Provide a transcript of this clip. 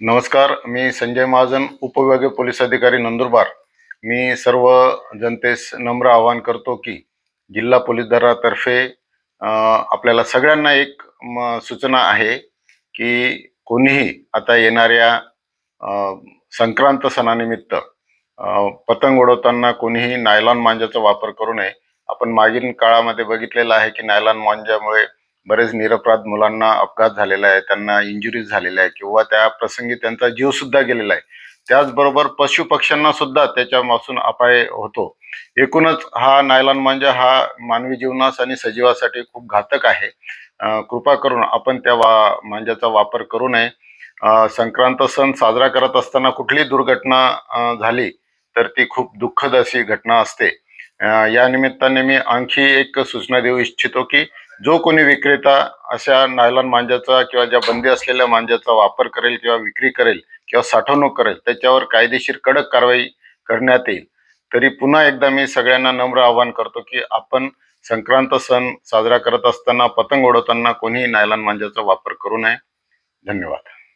नमस्कार मी संजय महाजन उपविभागीय पोलीस अधिकारी नंदुरबार. मी सर्व जनतेस नम्र आवाहन करतो की जिल्हा पोलीस दलातर्फे आपल्याला सगळ्यांना एक म, सूचना आहे की कोणीही आता येणाऱ्या संक्रांत सणानिमित्त पतंग उडवताना कोणीही नायलॉन मांजाचा वापर करू नये. आपण मागील काळामध्ये बघितलेलं आहे की नायलॉन मांजामुळे बरेच निरपराध मुलांना अपघात झालेला आहे त्यांना इंजुरीज झालेल्या आहे किंवा त्या प्रसंगी त्यांचा जीव सुद्धा गेलेला आहे. त्याचबरोबर पशु पक्ष्यांना सुद्धा त्याच्यापासून अपाय होतो. एकूणच हा नायलॉन मांजा हा मानवी जीवनास आणि सजीवासाठी खूप घातक आहे. कृपा करून आपण त्या वा मांजाचा वापर करू नये. संक्रांत सण साजरा करत असताना कुठलीही दुर्घटना झाली तर ती खूप दुःखद अशी घटना असते. या निमित्ताने मी आणखी एक सूचना देऊ इच्छितो की जो कोणी विक्रेता अशा नायलॉन मांजाचा किंवा ज्या बंदी असलेल्या मांजाचा वापर करेल किंवा विक्री करेल किंवा साठवणूक करेल त्याच्यावर कायदेशीर कडक कारवाई करण्यात येईल. तरी पुन्हा एकदा मी सगळ्यांना नम्र आवाहन करतो की आपण संक्रांत सण साजरा करत असताना पतंग उडवताना कोणीही नायलॉन मांजाचा वापर करू नये. धन्यवाद.